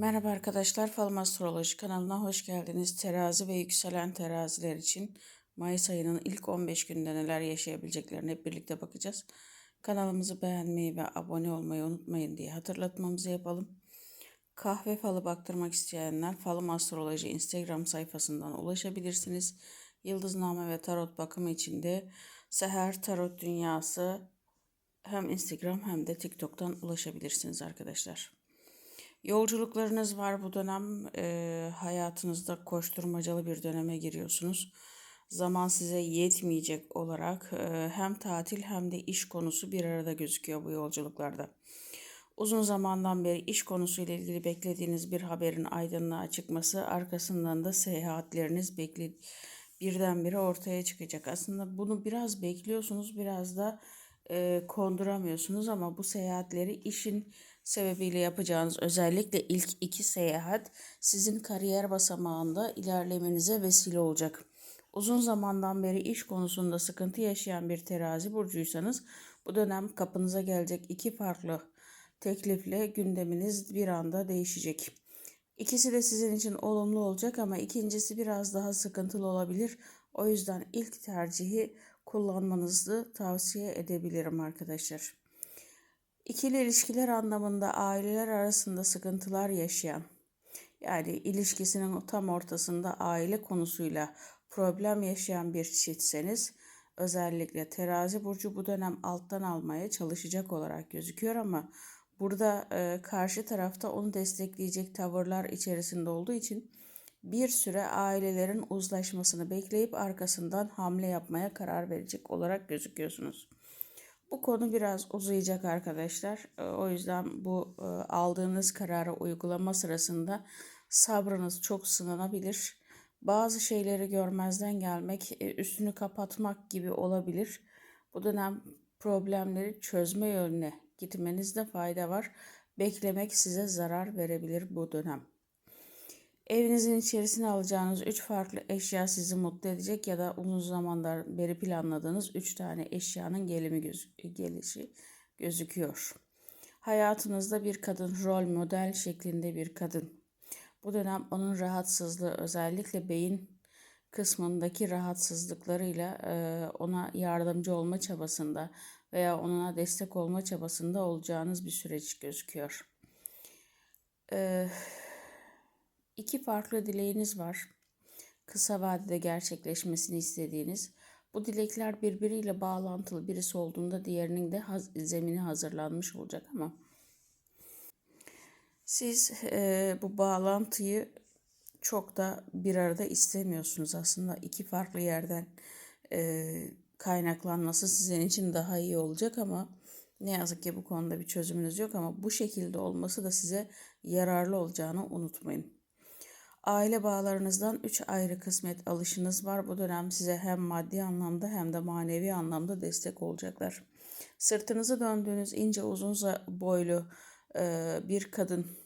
Merhaba arkadaşlar, Falım Astroloji kanalına hoş geldiniz. Terazi ve yükselen teraziler için Mayıs ayının ilk 15 günde neler yaşayabileceklerine hep birlikte bakacağız. Kanalımızı beğenmeyi ve abone olmayı unutmayın diye hatırlatmamızı yapalım. Kahve falı baktırmak isteyenler Falım Astroloji Instagram sayfasından ulaşabilirsiniz. Yıldızname ve tarot bakımı için de Seher Tarot Dünyası hem Instagram hem de TikTok'tan ulaşabilirsiniz arkadaşlar. Yolculuklarınız var bu dönem. E, hayatınızda koşturmacalı bir döneme giriyorsunuz. Zaman size yetmeyecek olarak e, hem tatil hem de iş konusu bir arada gözüküyor bu yolculuklarda. Uzun zamandan beri iş konusuyla ilgili beklediğiniz bir haberin aydınlığa çıkması, arkasından da seyahatleriniz bekle birdenbire ortaya çıkacak. Aslında bunu biraz bekliyorsunuz, biraz da e, konduramıyorsunuz ama bu seyahatleri işin sebebiyle yapacağınız özellikle ilk iki seyahat sizin kariyer basamağında ilerlemenize vesile olacak. Uzun zamandan beri iş konusunda sıkıntı yaşayan bir terazi burcuysanız bu dönem kapınıza gelecek iki farklı teklifle gündeminiz bir anda değişecek. İkisi de sizin için olumlu olacak ama ikincisi biraz daha sıkıntılı olabilir. O yüzden ilk tercihi kullanmanızı tavsiye edebilirim arkadaşlar. İkili ilişkiler anlamında aileler arasında sıkıntılar yaşayan, yani ilişkisinin tam ortasında aile konusuyla problem yaşayan bir çiftseniz, özellikle terazi burcu bu dönem alttan almaya çalışacak olarak gözüküyor ama burada e, karşı tarafta onu destekleyecek tavırlar içerisinde olduğu için bir süre ailelerin uzlaşmasını bekleyip arkasından hamle yapmaya karar verecek olarak gözüküyorsunuz. Bu konu biraz uzayacak arkadaşlar. Ee, o yüzden bu e, aldığınız kararı uygulama sırasında sabrınız çok sınanabilir. Bazı şeyleri görmezden gelmek, e, üstünü kapatmak gibi olabilir. Bu dönem problemleri çözme yönüne gitmenizde fayda var. Beklemek size zarar verebilir bu dönem. Evinizin içerisine alacağınız 3 farklı eşya sizi mutlu edecek ya da uzun zamanlar beri planladığınız 3 tane eşyanın gelimi göz gelişi gözüküyor. Hayatınızda bir kadın rol model şeklinde bir kadın. Bu dönem onun rahatsızlığı özellikle beyin kısmındaki rahatsızlıklarıyla ona yardımcı olma çabasında veya ona destek olma çabasında olacağınız bir süreç gözüküyor. Eee İki farklı dileğiniz var. Kısa vadede gerçekleşmesini istediğiniz. Bu dilekler birbiriyle bağlantılı birisi olduğunda diğerinin de haz zemini hazırlanmış olacak ama siz e, bu bağlantıyı çok da bir arada istemiyorsunuz aslında iki farklı yerden e, kaynaklanması sizin için daha iyi olacak ama ne yazık ki bu konuda bir çözümünüz yok ama bu şekilde olması da size yararlı olacağını unutmayın. Aile bağlarınızdan üç ayrı kısmet alışınız var. Bu dönem size hem maddi anlamda hem de manevi anlamda destek olacaklar. Sırtınızı döndüğünüz ince uzun boylu e, bir kadın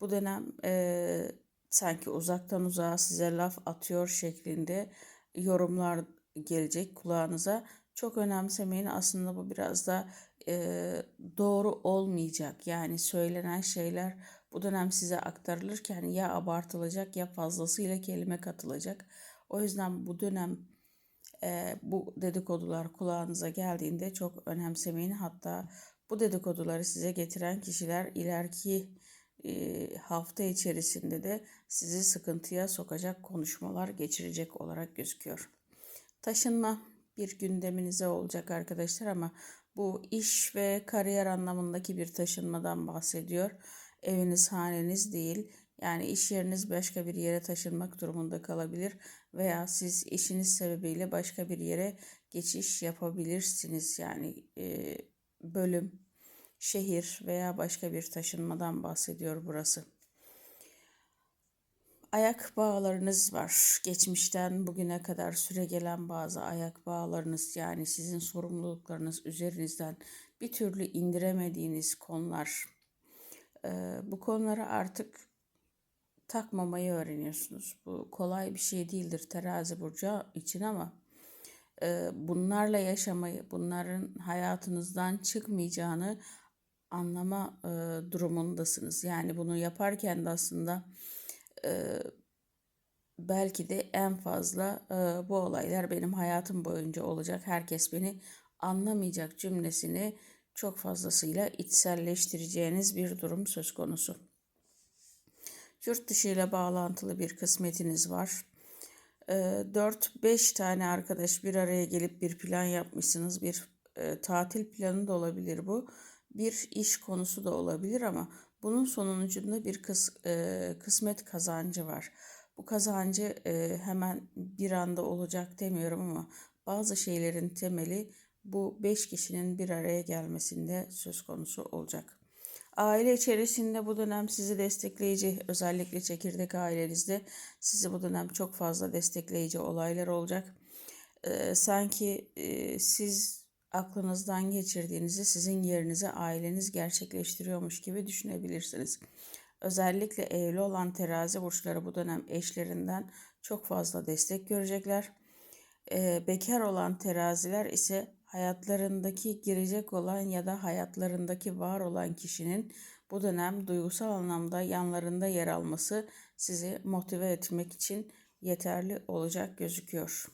bu dönem e, sanki uzaktan uzağa size laf atıyor şeklinde yorumlar gelecek kulağınıza. Çok önemsemeyin aslında bu biraz da e, doğru olmayacak. Yani söylenen şeyler bu dönem size aktarılırken ya abartılacak ya fazlasıyla kelime katılacak. O yüzden bu dönem e, bu dedikodular kulağınıza geldiğinde çok önemsemeyin. Hatta bu dedikoduları size getiren kişiler ileriki e, hafta içerisinde de sizi sıkıntıya sokacak konuşmalar geçirecek olarak gözüküyor. Taşınma bir gündeminize olacak arkadaşlar ama bu iş ve kariyer anlamındaki bir taşınmadan bahsediyor eviniz, haneniz değil. Yani iş yeriniz başka bir yere taşınmak durumunda kalabilir veya siz işiniz sebebiyle başka bir yere geçiş yapabilirsiniz. Yani e, bölüm, şehir veya başka bir taşınmadan bahsediyor burası. Ayak bağlarınız var. Geçmişten bugüne kadar süre gelen bazı ayak bağlarınız yani sizin sorumluluklarınız üzerinizden bir türlü indiremediğiniz konular bu konuları artık takmamayı öğreniyorsunuz. Bu kolay bir şey değildir terazi burcu için ama bunlarla yaşamayı, bunların hayatınızdan çıkmayacağını anlama durumundasınız. Yani bunu yaparken de aslında belki de en fazla bu olaylar benim hayatım boyunca olacak. Herkes beni anlamayacak cümlesini çok fazlasıyla içselleştireceğiniz bir durum söz konusu. Yurt dışı ile bağlantılı bir kısmetiniz var. 4-5 tane arkadaş bir araya gelip bir plan yapmışsınız. Bir e, tatil planı da olabilir bu. Bir iş konusu da olabilir ama bunun sonucunda bir kıs, e, kısmet kazancı var. Bu kazancı e, hemen bir anda olacak demiyorum ama bazı şeylerin temeli bu 5 kişinin bir araya gelmesinde söz konusu olacak. Aile içerisinde bu dönem sizi destekleyici, özellikle çekirdek ailenizde sizi bu dönem çok fazla destekleyici olaylar olacak. Ee, sanki e, siz aklınızdan geçirdiğinizi sizin yerinize aileniz gerçekleştiriyormuş gibi düşünebilirsiniz. Özellikle evli olan terazi burçları bu dönem eşlerinden çok fazla destek görecekler. Ee, bekar olan teraziler ise hayatlarındaki girecek olan ya da hayatlarındaki var olan kişinin bu dönem duygusal anlamda yanlarında yer alması sizi motive etmek için yeterli olacak gözüküyor.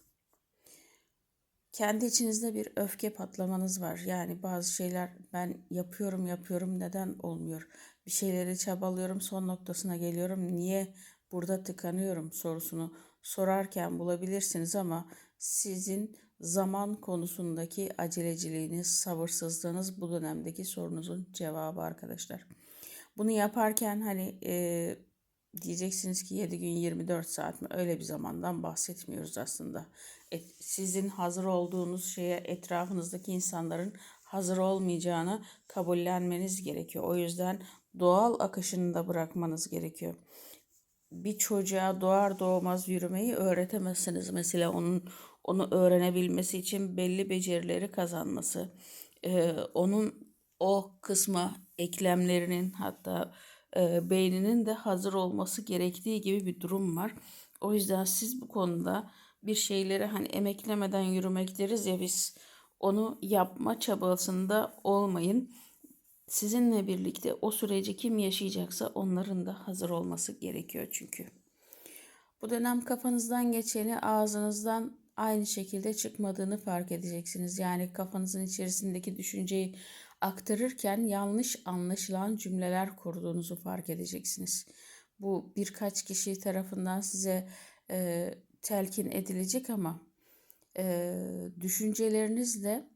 Kendi içinizde bir öfke patlamanız var. Yani bazı şeyler ben yapıyorum yapıyorum neden olmuyor? Bir şeyleri çabalıyorum son noktasına geliyorum. Niye burada tıkanıyorum sorusunu sorarken bulabilirsiniz ama sizin zaman konusundaki aceleciliğiniz, sabırsızlığınız bu dönemdeki sorunuzun cevabı arkadaşlar. Bunu yaparken hani e, diyeceksiniz ki 7 gün 24 saat mi öyle bir zamandan bahsetmiyoruz aslında. E, sizin hazır olduğunuz şeye etrafınızdaki insanların hazır olmayacağını kabullenmeniz gerekiyor. O yüzden doğal akışını da bırakmanız gerekiyor. Bir çocuğa doğar doğmaz yürümeyi öğretemezsiniz. Mesela onun onu öğrenebilmesi için belli becerileri kazanması, e, onun o kısma eklemlerinin hatta e, beyninin de hazır olması gerektiği gibi bir durum var. O yüzden siz bu konuda bir şeyleri hani emeklemeden yürümek deriz ya biz onu yapma çabasında olmayın. Sizinle birlikte o süreci kim yaşayacaksa onların da hazır olması gerekiyor çünkü. Bu dönem kafanızdan geçeni ağzınızdan aynı şekilde çıkmadığını fark edeceksiniz. Yani kafanızın içerisindeki düşünceyi aktarırken yanlış anlaşılan cümleler kurduğunuzu fark edeceksiniz. Bu birkaç kişi tarafından size e, telkin edilecek ama e, düşüncelerinizle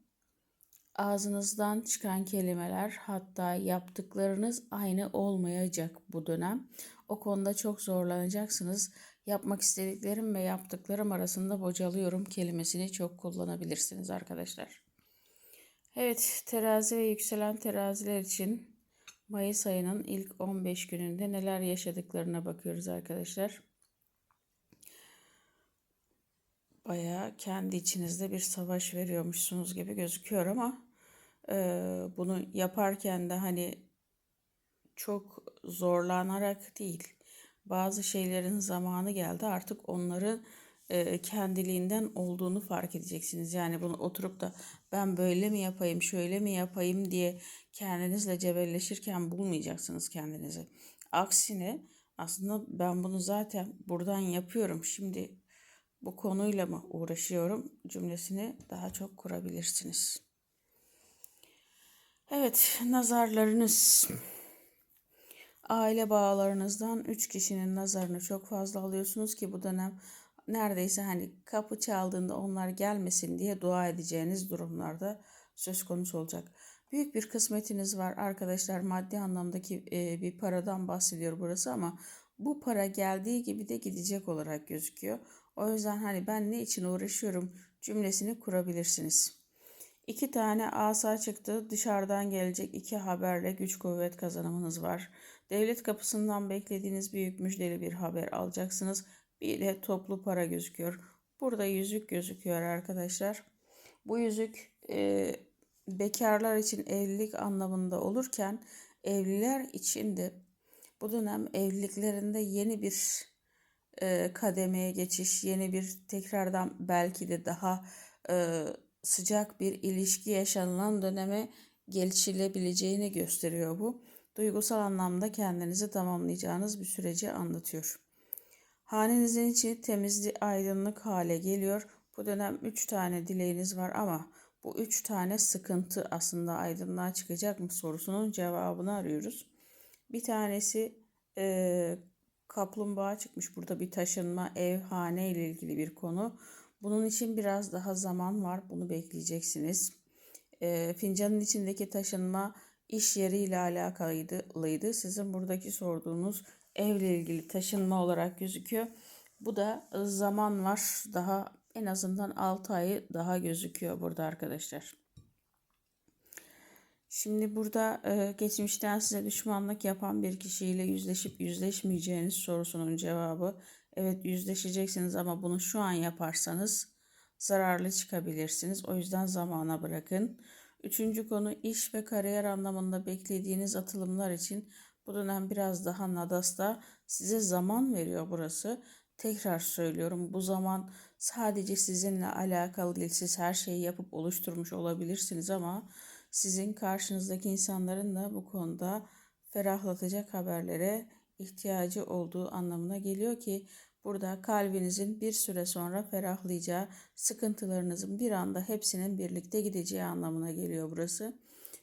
ağzınızdan çıkan kelimeler hatta yaptıklarınız aynı olmayacak bu dönem. O konuda çok zorlanacaksınız yapmak istediklerim ve yaptıklarım arasında bocalıyorum kelimesini çok kullanabilirsiniz arkadaşlar. Evet terazi ve yükselen teraziler için Mayıs ayının ilk 15 gününde neler yaşadıklarına bakıyoruz arkadaşlar. Baya kendi içinizde bir savaş veriyormuşsunuz gibi gözüküyor ama e, bunu yaparken de hani çok zorlanarak değil bazı şeylerin zamanı geldi. Artık onları e, kendiliğinden olduğunu fark edeceksiniz. Yani bunu oturup da ben böyle mi yapayım, şöyle mi yapayım diye kendinizle cebelleşirken bulmayacaksınız kendinizi. Aksine aslında ben bunu zaten buradan yapıyorum. Şimdi bu konuyla mı uğraşıyorum cümlesini daha çok kurabilirsiniz. Evet, nazarlarınız aile bağlarınızdan 3 kişinin nazarını çok fazla alıyorsunuz ki bu dönem neredeyse hani kapı çaldığında onlar gelmesin diye dua edeceğiniz durumlarda söz konusu olacak. Büyük bir kısmetiniz var arkadaşlar maddi anlamdaki e, bir paradan bahsediyor burası ama bu para geldiği gibi de gidecek olarak gözüküyor. O yüzden hani ben ne için uğraşıyorum cümlesini kurabilirsiniz. İki tane asa çıktı. Dışarıdan gelecek iki haberle güç kuvvet kazanımınız var. Devlet kapısından beklediğiniz büyük müjdeli bir haber alacaksınız. Bir de toplu para gözüküyor. Burada yüzük gözüküyor arkadaşlar. Bu yüzük e, bekarlar için evlilik anlamında olurken evliler için de bu dönem evliliklerinde yeni bir e, kademeye geçiş, yeni bir tekrardan belki de daha e, sıcak bir ilişki yaşanılan döneme geçilebileceğini gösteriyor bu. Duygusal anlamda kendinizi tamamlayacağınız bir süreci anlatıyor. Hanenizin içi temizli aydınlık hale geliyor. Bu dönem 3 tane dileğiniz var ama bu 3 tane sıkıntı aslında aydınlığa çıkacak mı sorusunun cevabını arıyoruz. Bir tanesi e, kaplumbağa çıkmış burada bir taşınma, ev, hane ile ilgili bir konu. Bunun için biraz daha zaman var. Bunu bekleyeceksiniz. E, fincanın içindeki taşınma iş yeriyle alakalıydı. Sizin buradaki sorduğunuz evle ilgili taşınma olarak gözüküyor. Bu da zaman var. Daha en azından 6 ayı daha gözüküyor burada arkadaşlar. Şimdi burada e, geçmişten size düşmanlık yapan bir kişiyle yüzleşip yüzleşmeyeceğiniz sorusunun cevabı evet yüzleşeceksiniz ama bunu şu an yaparsanız zararlı çıkabilirsiniz. O yüzden zamana bırakın. Üçüncü konu iş ve kariyer anlamında beklediğiniz atılımlar için bu dönem biraz daha Nadas'ta size zaman veriyor burası. Tekrar söylüyorum bu zaman sadece sizinle alakalı değil. Siz her şeyi yapıp oluşturmuş olabilirsiniz ama sizin karşınızdaki insanların da bu konuda ferahlatacak haberlere ihtiyacı olduğu anlamına geliyor ki burada kalbinizin bir süre sonra ferahlayacağı, sıkıntılarınızın bir anda hepsinin birlikte gideceği anlamına geliyor burası.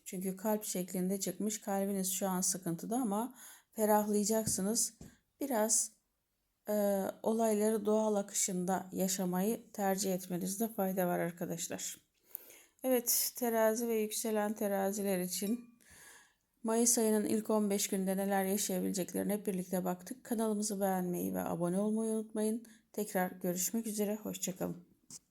Çünkü kalp şeklinde çıkmış. Kalbiniz şu an sıkıntıda ama ferahlayacaksınız. Biraz e, olayları doğal akışında yaşamayı tercih etmenizde fayda var arkadaşlar. Evet terazi ve yükselen teraziler için Mayıs ayının ilk 15 günde neler yaşayabileceklerine hep birlikte baktık. Kanalımızı beğenmeyi ve abone olmayı unutmayın. Tekrar görüşmek üzere, hoşçakalın.